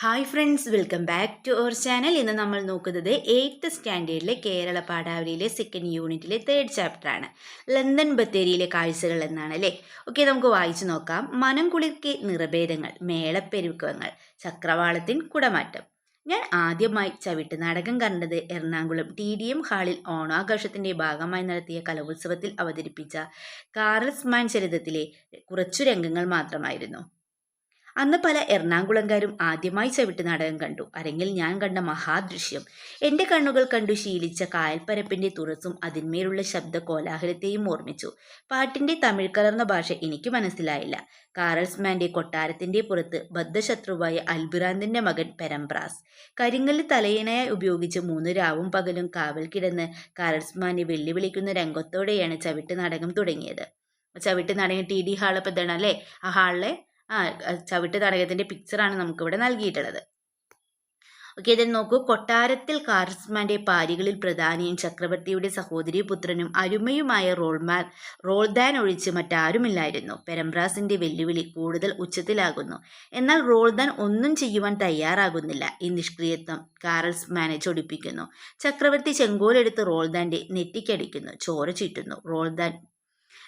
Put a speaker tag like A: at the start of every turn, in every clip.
A: Hi friends welcome back to our channel ഇന്ന് നമ്മൾ നോക്കുന്നത് എയ്ത്ത് സ്റ്റാൻഡേർഡിലെ കേരള പാഠാവലിയിലെ സെക്കൻഡ് യൂണിറ്റിലെ തേർഡ് ചാപ്റ്ററാണ് ലണ്ടൻ ബത്തേരിയിലെ കാഴ്ചകൾ എന്നാണ് അല്ലേ? ഓക്കെ നമുക്ക് വായിച്ചു നോക്കാം. മനം കുളിർക്കെ നിറഭേദങ്ങൾ മേളപ്പെരുക്കങ്ങൾ ചക്രവാളത്തിൻ കുടമാറ്റം. ഞാൻ ആദ്യമായി ചവിട്ട് നാടകം കണ്ടത് എറണാകുളം ടി ഡി എം ഹാളിൽ ഓണാഘോഷത്തിന്റെ ഭാഗമായി നടത്തിയ കലോത്സവത്തിൽ അവതരിപ്പിച്ച കാറൽസ്മാൻ ചരിതത്തിലെ കുറച്ചു രംഗങ്ങൾ മാത്രമായിരുന്നു. അന്ന് പല എറണാകുളംകാരും ആദ്യമായി ചവിട്ട് നാടകം കണ്ടു. അരങ്ങിൽ ഞാൻ കണ്ട മഹാദൃശ്യം. എന്റെ കണ്ണുകൾ കണ്ടു ശീലിച്ച കായൽപ്പരപ്പിന്റെ തുറസും അതിന്മേലുള്ള ശബ്ദ കോലാഹലത്തെയും ഓർമ്മിച്ചു. പാട്ടിന്റെ തമിഴ് കലർന്ന ഭാഷ എനിക്ക് മനസ്സിലായില്ല. കാറൽസ്മാന്റെ കൊട്ടാരത്തിന്റെ പുറത്ത് ബദ്ധശത്രുവായ അൽബിറാന്തിന്റെ മകൻ പെരംബ്രാസ്. കരിങ്കല്ല് തലയിണയായി ഉപയോഗിച്ച് മൂന്ന് രാവും പകലും കാവൽ കിടന്ന് കാറൽസ്മാനെ വെല്ലുവിളിക്കുന്ന രംഗത്തോടെയാണ് ചവിട്ട് നാടകം തുടങ്ങിയത്. ചവിട്ട് നാടകം ടി ഡി ഇതാണ് അല്ലേ ആ ഹാളിലെ ആ ചവിട്ട് നാടകത്തിന്റെ പിക്ചറാണ് നമുക്കിവിടെ നൽകിയിട്ടുള്ളത്. ഓക്കെ ഇതിൽ നോക്കൂ. കൊട്ടാരത്തിൽ കാർസ്മാന്റെ പാരികളിൽ പ്രധാനിയും ചക്രവർത്തിയുടെ സഹോദരി പുത്രനും അരുമയുമായ റോൾമാൻ റോൾദാൻ ഒഴിച്ച് മറ്റാരുമില്ലായിരുന്നു. പെരംബ്രാസിന്റെ വെല്ലുവിളി കൂടുതൽ ഉച്ചത്തിലാകുന്നു. എന്നാൽ റോൾദാൻ ഒന്നും ചെയ്യുവാൻ തയ്യാറാകുന്നില്ല. ഈ നിഷ്ക്രിയത്വം കാർൽസ്മാനെ ചൊടിപ്പിക്കുന്നു. ചക്രവർത്തി ചെങ്കോലെടുത്ത് റോൾദാന്റെ നെറ്റിക്കടിക്കുന്നു. ചോര ചീറ്റുന്നു റോൾദാൻ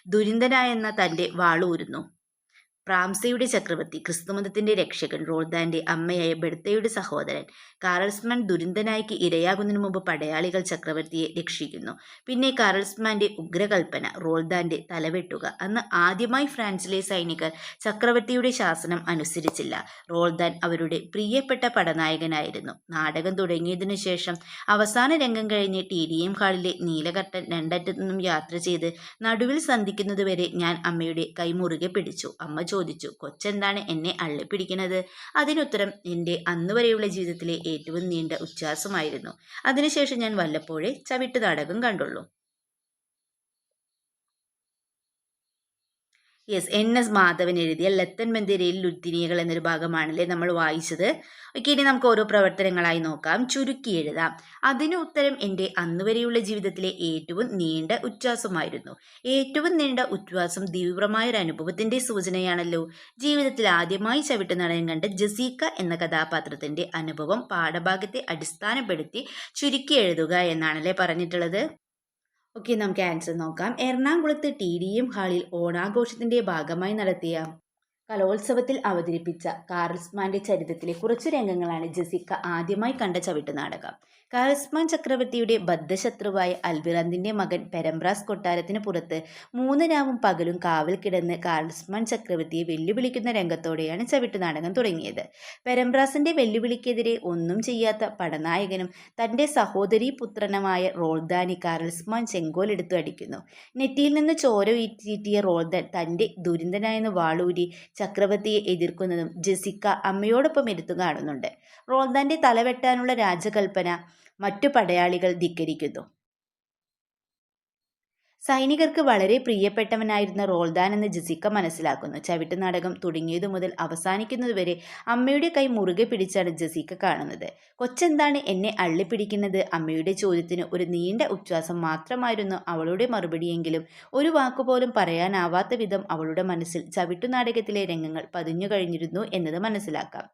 A: ദുരിന്തനായെന്ന തന്റെ വാളൂരുന്നു പ്രാംസയുടെ ചക്രവർത്തി ക്രിസ്തുമതത്തിന്റെ രക്ഷകൻ റോൾദാന്റെ അമ്മയായ ബെർത്തയുടെ സഹോദരൻ കാറൽസ്മാൻ ദുരന്തനായിക്ക് ഇരയാകുന്നതിന് മുമ്പ് പടയാളികൾ ചക്രവർത്തിയെ രക്ഷിക്കുന്നു. പിന്നെ കാറൽസ്മാന്റെ ഉഗ്രകൽപ്പന റോൾദാന്റെ തലവെട്ടുക അന്ന് ആദ്യമായി ഫ്രാൻസിലെ സൈനികർ ചക്രവർത്തിയുടെ ശാസനം അനുസരിച്ചില്ല. റോൾദാൻ അവരുടെ പ്രിയപ്പെട്ട പടനായകനായിരുന്നു. നാടകം തുടങ്ങിയതിനു ശേഷം അവസാന രംഗം കഴിഞ്ഞ് ടി ഡി എം ഹാളിലെ നീലകട്ടൻ രണ്ടറ്റത്തു നിന്നും യാത്ര ചെയ്ത് നടുവിൽ സന്ധിക്കുന്നതുവരെ ഞാൻ അമ്മയുടെ കൈമുറുകെ പിടിച്ചു. അമ്മ ചോദിച്ചു കൊച്ചെന്താണ് എന്നെ അള്ളിപ്പിടിക്കുന്നത്? അതിനുത്തരം എന്റെ അന്നുവരെയുള്ള ജീവിതത്തിലെ ഏറ്റവും നീണ്ട ഉച്ഛ്വാസമായിരുന്നു. അതിനുശേഷം ഞാൻ വല്ലപ്പോഴേ ചവിട്ട് നാടകം കണ്ടുള്ളൂ. യെസ് എൻ എസ് മാധവൻ എഴുതിയ ലത്തൻ മന്ദിരയിൽ ലുത്തിനിയകൾ എന്നൊരു ഭാഗമാണല്ലേ നമ്മൾ വായിച്ചത്. ഓക്കെ ഇനി നമുക്ക് ഓരോ പ്രവർത്തനങ്ങളായി നോക്കാം. ചുരുക്കി എഴുതാം. അതിന് ഉത്തരം എന്റെ അന്നുവരെയുള്ള ജീവിതത്തിലെ ഏറ്റവും നീണ്ട ഉച്ഛ്വാസമായിരുന്നു. ഏറ്റവും നീണ്ട ഉച്ഛ്വാസം തീവ്രമായ ഒരു അനുഭവത്തിന്റെ സൂചനയാണല്ലോ. ജീവിതത്തിൽ ആദ്യമായി ചവിട്ട് നടയം കണ്ട ജസീക്ക എന്ന കഥാപാത്രത്തിന്റെ അനുഭവം പാഠഭാഗത്തെ അടിസ്ഥാനപ്പെടുത്തി ചുരുക്കി എഴുതുക എന്നാണല്ലേ പറഞ്ഞിട്ടുള്ളത്. ഓക്കെ നമുക്ക് ആൻസർ നോക്കാം. എറണാകുളത്ത് ടി ഡി എം ഹാളിൽ ഓണാഘോഷത്തിന്റെ ഭാഗമായി നടത്തിയ കലോത്സവത്തിൽ അവതരിപ്പിച്ച കാർൽസ്മാന്റെ ചരിത്രത്തിലെ കുറച്ച് രംഗങ്ങളാണ് ജെസിക്ക ആദ്യമായി കണ്ട ചവിട്ട് നാടകം. കാർൽസ്മാൻ ചക്രവർത്തിയുടെ ബദ്ധശത്രുവായ അൽബിറന്തിന്റെ മകൻ പെരംബ്രാസ് കൊട്ടാരത്തിന് പുറത്ത് മൂന്ന് രാവും പകലും കാവൽ കിടന്ന് കാസ്മാൻ ചക്രവർത്തിയെ വെല്ലുവിളിക്കുന്ന രംഗത്തോടെയാണ് ചവിട്ട് നാടകം തുടങ്ങിയത്. പെരംബ്രാസിന്റെ വെല്ലുവിളിക്കെതിരെ ഒന്നും ചെയ്യാത്ത പടനായകനും തന്റെ സഹോദരി പുത്രനുമായ റോൾദാനി കാർൽസ്മാൻ ചെങ്കോലെടുത്തു അടിക്കുന്നു. നെറ്റിയിൽ നിന്ന് ചോര വീറ്റിയ റോൾദാൻ തന്റെ ദുരിതനായെന്ന് വാളൂരി ചക്രവർത്തിയെ എതിർക്കുന്നതും ജെസിക്ക അമ്മയോടൊപ്പം എടുത്തു കാണുന്നുണ്ട്. റോൾദാന്റെ തലവെട്ടാനുള്ള രാജകൽപ്പന മറ്റു പടയാളികൾ ധിക്കരിക്കുന്നു. സൈനികർക്ക് വളരെ പ്രിയപ്പെട്ടവനായിരുന്ന റോൾദാൻ എന്ന് ജസിക്ക മനസ്സിലാക്കുന്നു. ചവിട്ട് നാടകം തുടങ്ങിയതു മുതൽ അവസാനിക്കുന്നതുവരെ അമ്മയുടെ കൈ മുറുകെ പിടിച്ചാണ് ജസിക്ക കാണുന്നത്. കൊച്ചെന്താണ് എന്നെ അള്ളിപ്പിടിക്കുന്നത്? അമ്മയുടെ ചോദ്യത്തിന് ഒരു നീണ്ട ഉച്ഛ്വാസം മാത്രമായിരുന്നു അവളുടെ മറുപടിയെങ്കിലും. ഒരു വാക്കുപോലും പറയാനാവാത്ത വിധം അവളുടെ മനസ്സിൽ ചവിട്ടുനാടകത്തിലെ രംഗങ്ങൾ പതിഞ്ഞു കഴിഞ്ഞിരുന്നു എന്നത് മനസ്സിലാക്കാം.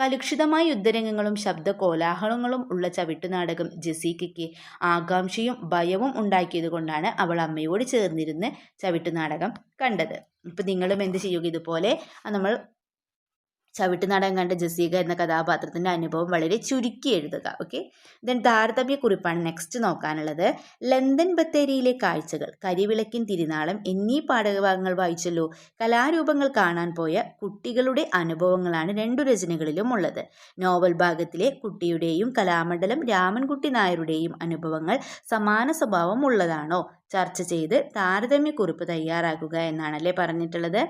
A: കലുഷിതമായ യുദ്ധരംഗങ്ങളും ശബ്ദ കോലാഹലങ്ങളും ഉള്ള ചവിട്ടുനാടകം ജസീക്കയ്ക്ക് ആകാംക്ഷയും ഭയവും ഉണ്ടാക്കിയതുകൊണ്ടാണ് അവൾ അമ്മയോട് ചേർന്നിരുന്ന് ചവിട്ടുനാടകം കണ്ടത്. ഇപ്പം നിങ്ങളും എന്ത് ചെയ്യുക? ഇതുപോലെ നമ്മൾ ചവിട്ടുനാടകം കണ്ട ജസീക എന്ന കഥാപാത്രത്തിന്റെ അനുഭവം വളരെ ചുരുക്കി എഴുതുക ഓക്കെ ദെൻ താരതമ്യ കുറിപ്പാണ് നെക്സ്റ്റ് നോക്കാനുള്ളത്. ലന്തൻ ബത്തേരിയിലെ കാഴ്ചകൾ കരിവിളക്കിൻ തിരുനാളം എന്നീ പാഠഭാഗങ്ങൾ വായിച്ചല്ലോ. കലാരൂപങ്ങൾ കാണാൻ പോയ കുട്ടികളുടെ അനുഭവങ്ങളാണ് രണ്ടു രചനകളിലും ഉള്ളത്. നോവൽ ഭാഗത്തിലെ കുട്ടിയുടെയും കലാമണ്ഡലം രാമൻകുട്ടി നായരുടെയും അനുഭവങ്ങൾ സമാന സ്വഭാവം ഉള്ളതാണോ? ചർച്ച ചെയ്ത് താരതമ്യക്കുറിപ്പ് തയ്യാറാക്കുക എന്നാണല്ലേ പറഞ്ഞിട്ടുള്ളത്.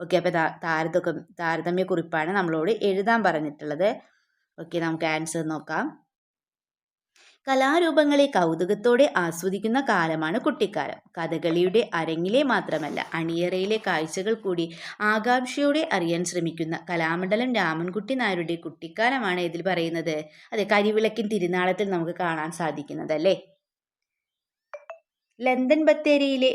A: ഓക്കെ അപ്പോൾ താരതമ്യ താരതമ്യക്കുറിപ്പാണ് നമ്മളോട് എഴുതാൻ പറഞ്ഞിട്ടുള്ളത്. ഓക്കെ നമുക്ക് ആൻസർ നോക്കാം. കലാരൂപങ്ങളെ കൗതുകത്തോടെ ആസ്വദിക്കുന്ന കാലമാണ് കുട്ടിക്കാലം. കഥകളിയുടെ അരങ്ങിലെ മാത്രമല്ല അണിയറയിലെ കാഴ്ചകൾ കൂടി ആകാംക്ഷയോടെ അറിയാൻ ശ്രമിക്കുന്ന കലാമണ്ഡലം രാമൻകുട്ടി നായരുടെ കുട്ടിക്കാലമാണ് ഇതിൽ പറയുന്നത്. അതെ കരിവിളക്കിൻ തിരുനാളത്തിൽ നമുക്ക് കാണാൻ സാധിക്കുന്നത് അല്ലേ ലന്തൻ ബത്തേരിയിലെ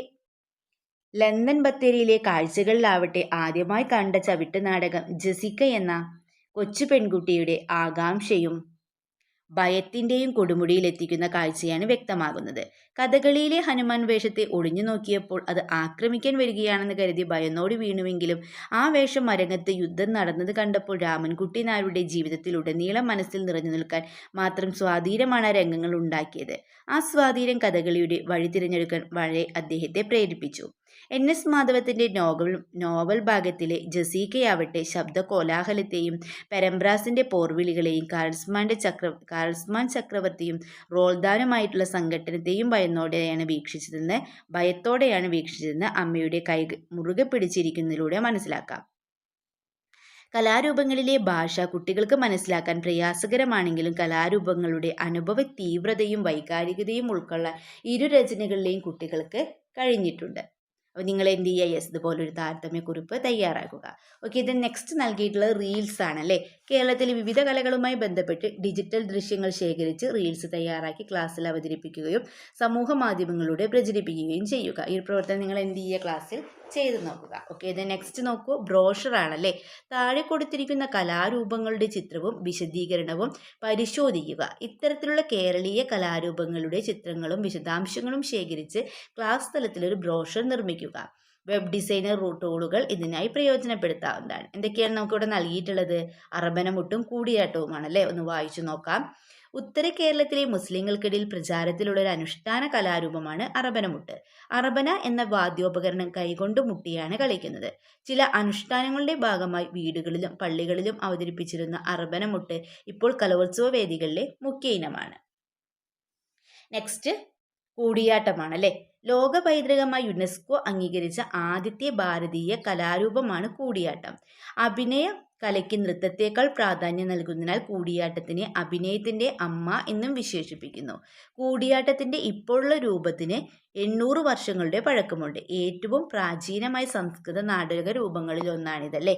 A: ലണ്ടൻ ബത്തേരിയിലെ കാഴ്ചകളിലാവട്ടെ ആദ്യമായി കണ്ട ചവിട്ട് നാടകം ജസിക്ക എന്ന കൊച്ചു പെൺകുട്ടിയുടെ ആകാംക്ഷയും ഭയത്തിന്റെയും കൊടുമുടിയിലെത്തിക്കുന്ന കാഴ്ചയാണ് വ്യക്തമാകുന്നത്. കഥകളിയിലെ ഹനുമാൻ വേഷത്തെ ഒളിഞ്ഞു നോക്കിയപ്പോൾ അത് ആക്രമിക്കാൻ വരികയാണെന്ന് കരുതി ഭയന്നോടി വീണുവെങ്കിലും ആ വേഷം അരങ്ങത്ത് യുദ്ധം നടന്നത് കണ്ടപ്പോൾ രാമൻകുട്ടി നായരുടെ ജീവിതത്തിൽ ഉടനീളം മനസ്സിൽ നിറഞ്ഞു നിൽക്കാൻ മാത്രം സ്വാധീനമാണ് രംഗങ്ങൾ ഉണ്ടാക്കിയത്. ആ സ്വാധീനം കഥകളിയുടെ വഴി തിരഞ്ഞെടുക്കാൻ വളരെ അദ്ദേഹത്തെ പ്രേരിപ്പിച്ചു. എൻ എസ് മാധവത്തിന്റെ നോവൽ നോവൽ ഭാഗത്തിലെ ജസീക്കയാവട്ടെ ശബ്ദ കോലാഹലത്തെയും പെരംബ്രാസിന്റെ പോർവിളികളെയും കാൾസ്മാന്റെ ചക്ര കാൾസ്മാൻ ചക്രവർത്തിയും റോൾദാനുമായിട്ടുള്ള സംഘടനത്തെയും ഭയന്നോടെയാണ് വീക്ഷിച്ചതെന്ന് ഭയത്തോടെയാണ് വീക്ഷിച്ചതെന്ന് അമ്മയുടെ കൈ മുറുകെ പിടിച്ചിരിക്കുന്നതിലൂടെ മനസ്സിലാക്കാം. കലാരൂപങ്ങളിലെ ഭാഷ കുട്ടികൾക്ക് മനസ്സിലാക്കാൻ പ്രയാസകരമാണെങ്കിലും കലാരൂപങ്ങളുടെ അനുഭവ തീവ്രതയും വൈകാരികതയും ഉൾക്കൊള്ള ഇരു രചനകളിലെയും കുട്ടികൾക്ക് കഴിഞ്ഞിട്ടുണ്ട്. അപ്പോൾ നിങ്ങൾ എന്ത് ചെയ്യുക? യെസ് ഇതുപോലൊരു താരതമ്യക്കുറിപ്പ് തയ്യാറാക്കുക. ഓക്കെ ഇത് നെക്സ്റ്റ് നൽകിയിട്ടുള്ളത് റീൽസ് ആണ് അല്ലേ? കേരളത്തിലെ വിവിധ കലകളുമായി ബന്ധപ്പെട്ട് ഡിജിറ്റൽ ദൃശ്യങ്ങൾ ശേഖരിച്ച് റീൽസ് തയ്യാറാക്കി ക്ലാസ്സിൽ അവതരിപ്പിക്കുകയും സമൂഹ മാധ്യമങ്ങളിലൂടെ പ്രചരിപ്പിക്കുകയും ചെയ്യുക. ഈ പ്രവർത്തനം നിങ്ങൾ എന്ത് ചെയ്യുക? ക്ലാസ്സിൽ ചെയ്തു നോക്കുക. ഓക്കെ ഇത് നെക്സ്റ്റ് നോക്കൂ. ബ്രോഷർ ആണല്ലേ? താഴെ കൊടുത്തിരിക്കുന്ന കലാരൂപങ്ങളുടെ ചിത്രവും വിശദീകരണവും പരിശോധിക്കുക. ഇത്തരത്തിലുള്ള കേരളീയ കലാരൂപങ്ങളുടെ ചിത്രങ്ങളും വിശദാംശങ്ങളും ശേഖരിച്ച് ക്ലാസ് തലത്തിലൊരു ബ്രോഷർ നിർമ്മിക്കുക. വെബ് ഡിസൈനർ ടൂളുകൾ ഇതിനായി പ്രയോജനപ്പെടുത്താവുന്നതാണ്. എന്തൊക്കെയാണ് നമുക്കിവിടെ നൽകിയിട്ടുള്ളത്? അറബനമുട്ടും കൂടിയാട്ടവുമാണ് അല്ലേ ഒന്ന് വായിച്ചു നോക്കാം. ഉത്തര കേരളത്തിലെ മുസ്ലിങ്ങൾക്കിടയിൽ പ്രചാരത്തിലുള്ള ഒരു അനുഷ്ഠാന കലാരൂപമാണ് അറബനമുട്ട് അറബന എന്ന വാദ്യോപകരണം കൈകൊണ്ട് മുട്ടിയാണ് കളിക്കുന്നത്. ചില അനുഷ്ഠാനങ്ങളുടെ ഭാഗമായി വീടുകളിലും പള്ളികളിലും അവതരിപ്പിച്ചിരുന്ന അറബനമുട്ട് ഇപ്പോൾ കലോത്സവ വേദികളിലെ മുഖ്യ ഇനമാണ്. നെക്സ്റ്റ് കൂടിയാട്ടമാണ് അല്ലേ ലോക പൈതൃകമായി യുനെസ്കോ അംഗീകരിച്ച ആദ്യത്തെ ഭാരതീയ കലാരൂപമാണ് കൂടിയാട്ടം. അഭിനയ കലയ്ക്ക് നൃത്തത്തേക്കാൾ പ്രാധാന്യം നൽകുന്നതിനാൽ കൂടിയാട്ടത്തിനെ അഭിനയത്തിന്റെ അമ്മ എന്നും വിശേഷിപ്പിക്കുന്നു. കൂടിയാട്ടത്തിന്റെ ഇപ്പോഴുള്ള രൂപത്തിന് എണ്ണൂറ് വർഷങ്ങളുടെ പഴക്കമുണ്ട്. ഏറ്റവും പ്രാചീനമായ സംസ്കൃത നാടക രൂപങ്ങളിൽ ഒന്നാണിതല്ലേ?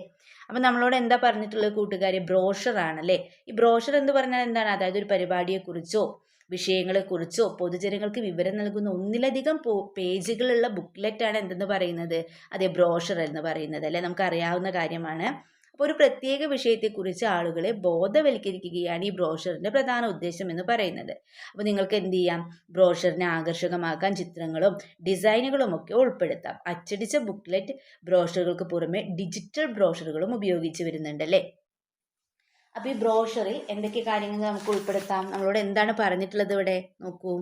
A: അപ്പം നമ്മളോട് എന്താ പറഞ്ഞിട്ടുള്ളത് കൂട്ടുകാരെ? ബ്രോഷറാണല്ലേ? ഈ ബ്രോഷർ എന്ന് പറഞ്ഞാൽ എന്താണ്? അതായത് ഒരു പരിപാടിയെക്കുറിച്ചോ വിഷയങ്ങളെക്കുറിച്ചോ പൊതുജനങ്ങൾക്ക് വിവരം നൽകുന്ന ഒന്നിലധികം പേജുകളുള്ള ബുക്ക്ലെറ്റാണ് എന്തെന്ന് പറയുന്നത്. അതെ ബ്രോഷർ എന്ന് പറയുന്നത് നമുക്ക് നമുക്കറിയാവുന്ന കാര്യമാണ്. അപ്പോൾ ഒരു പ്രത്യേക വിഷയത്തെക്കുറിച്ച് ആളുകളെ ബോധവൽക്കരിക്കുകയാണ് ഈ ബ്രോഷറിന്റെ പ്രധാന ഉദ്ദേശം എന്ന് പറയുന്നത്. അപ്പോൾ നിങ്ങൾക്ക് എന്ത് ചെയ്യാം? ബ്രോഷറിനെ ആകർഷകമാക്കാൻ ചിത്രങ്ങളും ഡിസൈനുകളും ഒക്കെ ഉൾപ്പെടുത്താം. അച്ചടിച്ച ബുക്ക്ലെറ്റ് ബ്രോഷറുകൾക്ക് പുറമെ ഡിജിറ്റൽ ബ്രോഷറുകളും ഉപയോഗിച്ച് വരുന്നുണ്ട് അല്ലേ? അപ്പോൾ ഈ ബ്രോഷറിൽ എന്തൊക്കെ കാര്യങ്ങൾ നമുക്ക് ഉൾപ്പെടുത്താം? നമ്മളോട് എന്താണ് പറഞ്ഞിട്ടുള്ളത് ഇവിടെ? നോക്കൂ.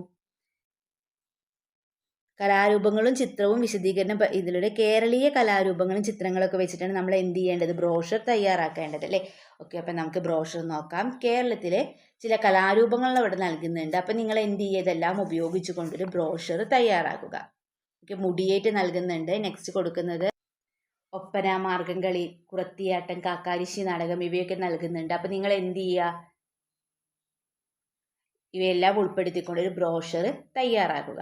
A: കലാരൂപങ്ങളും ചിത്രവും വിശദീകരണം ഇതിലൂടെ കേരളീയ കലാരൂപങ്ങളും ചിത്രങ്ങളൊക്കെ വെച്ചിട്ടാണ് നമ്മൾ എന്ത് ചെയ്യേണ്ടത്? ബ്രോഷർ തയ്യാറാക്കേണ്ടത് അല്ലേ? ഓക്കെ അപ്പം നമുക്ക് ബ്രോഷർ നോക്കാം. കേരളത്തിലെ ചില കലാരൂപങ്ങൾ അവിടെ നൽകുന്നുണ്ട്. അപ്പം നിങ്ങൾ എന്ത് ചെയ്യതെല്ലാം ഉപയോഗിച്ചുകൊണ്ടൊരു ഉപയോഗിച്ചു ബ്രോഷർ തയ്യാറാക്കുക. ഓക്കെ മുടിയേറ്റ് നൽകുന്നുണ്ട്. നെക്സ്റ്റ് കൊടുക്കുന്നത് ഒപ്പന മാർഗംകളി കുറത്തിയാട്ടം കാക്കാരിശി നാടകം ഇവയൊക്കെ നൽകുന്നുണ്ട്. അപ്പോൾ നിങ്ങൾ എന്ത് ചെയ്യുക ഇവയെല്ലാം ഉൾപ്പെടുത്തിക്കൊണ്ട് ഒരു ബ്രോഷർ തയ്യാറാക്കുക.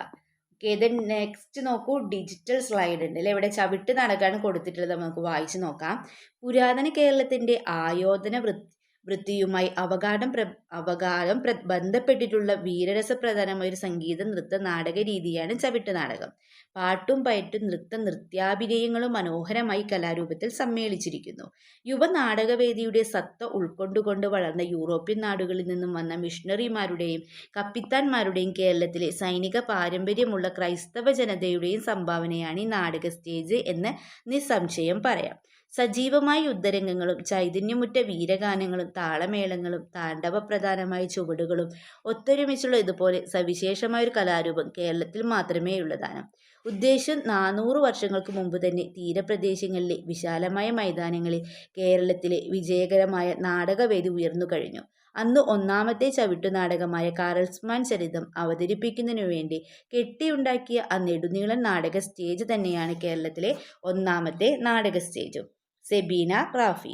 A: ഓക്കെ ഇത് നെക്സ്റ്റ് നോക്കൂ ഡിജിറ്റൽ സ്ലൈഡ് ഉണ്ട് അല്ലേ? ഇവിടെ ചവിട്ട് നാടകമാണ് കൊടുത്തിട്ടുള്ളത്. നമുക്ക് വായിച്ചു നോക്കാം. പുരാതന കേരളത്തിന്റെ ആയോധന വൃത്തി വൃത്തിയുമായി അവഗാഠം പ്ര അവഗാഠം പ്ര ബന്ധപ്പെട്ടിട്ടുള്ള വീരരസപ്രധാനമായ ഒരു സംഗീത നൃത്ത നാടക രീതിയാണ് ചവിട്ട് നാടകം. പാട്ടും പയറ്റും നൃത്ത നൃത്യാഭിനയങ്ങളും മനോഹരമായി കലാരൂപത്തിൽ സമ്മേളിച്ചിരിക്കുന്നു. യുവ നാടകവേദിയുടെ സത്ത ഉൾക്കൊണ്ടുകൊണ്ട് വളർന്ന യൂറോപ്യൻ നാടുകളിൽ നിന്നും വന്ന മിഷണറിമാരുടെയും കപ്പിത്താന്മാരുടെയും കേരളത്തിലെ സൈനിക പാരമ്പര്യമുള്ള ക്രൈസ്തവ ജനതയുടെയും സംഭാവനയാണ് ഈ നാടക സ്റ്റേജ് എന്ന് നിസ്സംശയം പറയാം. സജീവമായ യുദ്ധരംഗങ്ങളും ചൈതന്യമുറ്റ വീരഗാനങ്ങളും താളമേളങ്ങളും താണ്ഡവപ്രധാനമായ ചുവടുകളും ഒത്തൊരുമിച്ചുള്ള ഇതുപോലെ സവിശേഷമായ ഒരു കലാരൂപം കേരളത്തിൽ മാത്രമേ ഉള്ളതാണ് ഉദ്ദേശം നാനൂറ് വർഷങ്ങൾക്ക് മുമ്പ് തന്നെ തീരപ്രദേശങ്ങളിലെ വിശാലമായ മൈതാനങ്ങളിൽ കേരളത്തിലെ വിജയകരമായ നാടകവേദി ഉയർന്നു കഴിഞ്ഞു. അന്ന് ഒന്നാമത്തെ ചവിട്ടു നാടകമായ കാറൽസ്മാൻ ചരിതം അവതരിപ്പിക്കുന്നതിനു വേണ്ടി കെട്ടിയുണ്ടാക്കിയ ആ നെടുനീളൻ നാടക സ്റ്റേജ് തന്നെയാണ് കേരളത്തിലെ ഒന്നാമത്തെ നാടക സ്റ്റേജും. സെബീന റാഫി.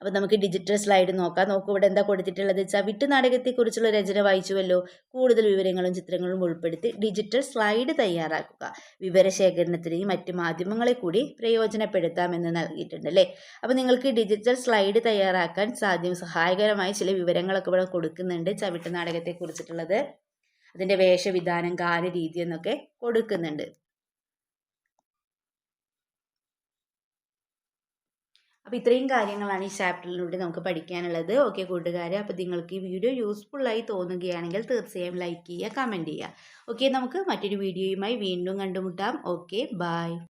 A: അപ്പോൾ നമുക്ക് ഡിജിറ്റൽ സ്ലൈഡ് നോക്കാം. നോക്കൂ ഇവിടെ എന്താ കൊടുത്തിട്ടുള്ളത് വെച്ചാൽ ചവിട്ട് നാടകത്തെക്കുറിച്ചുള്ള രചന വായിച്ചുവല്ലോ. കൂടുതൽ വിവരങ്ങളും ചിത്രങ്ങളും ഉൾപ്പെടുത്തി ഡിജിറ്റൽ സ്ലൈഡ് തയ്യാറാക്കുക. വിവരശേഖരണത്തിനെയും മറ്റ് മാധ്യമങ്ങളെ കൂടി പ്രയോജനപ്പെടുത്താമെന്ന് നൽകിയിട്ടുണ്ട് അല്ലേ? അപ്പോൾ നിങ്ങൾക്ക് ഡിജിറ്റൽ സ്ലൈഡ് തയ്യാറാക്കാൻ സാധ്യം സഹായകരമായ ചില വിവരങ്ങളൊക്കെ ഇവിടെ കൊടുക്കുന്നുണ്ട്. ചവിട്ട് നാടകത്തെക്കുറിച്ചിട്ടുള്ളത് അതിന്റെ വേഷവിധാനം ഗാനരീതി എന്നൊക്കെ കൊടുക്കുന്നുണ്ട്. അപ്പോൾ ഇത്രയും കാര്യങ്ങളാണ് ഈ ചാപ്റ്ററിലൂടെ നമുക്ക് പഠിക്കാനുള്ളത്. ഓക്കെ കൂട്ടുകാരെ. അപ്പോൾ നിങ്ങൾക്ക് ഈ വീഡിയോ യൂസ്ഫുള്ളായി തോന്നുകയാണെങ്കിൽ തീർച്ചയായും ലൈക്ക് ചെയ്യുക കമന്റ് ചെയ്യുക. ഓക്കെ നമുക്ക് മറ്റൊരു വീഡിയോയുമായി വീണ്ടും കണ്ടുമുട്ടാം. Okay bye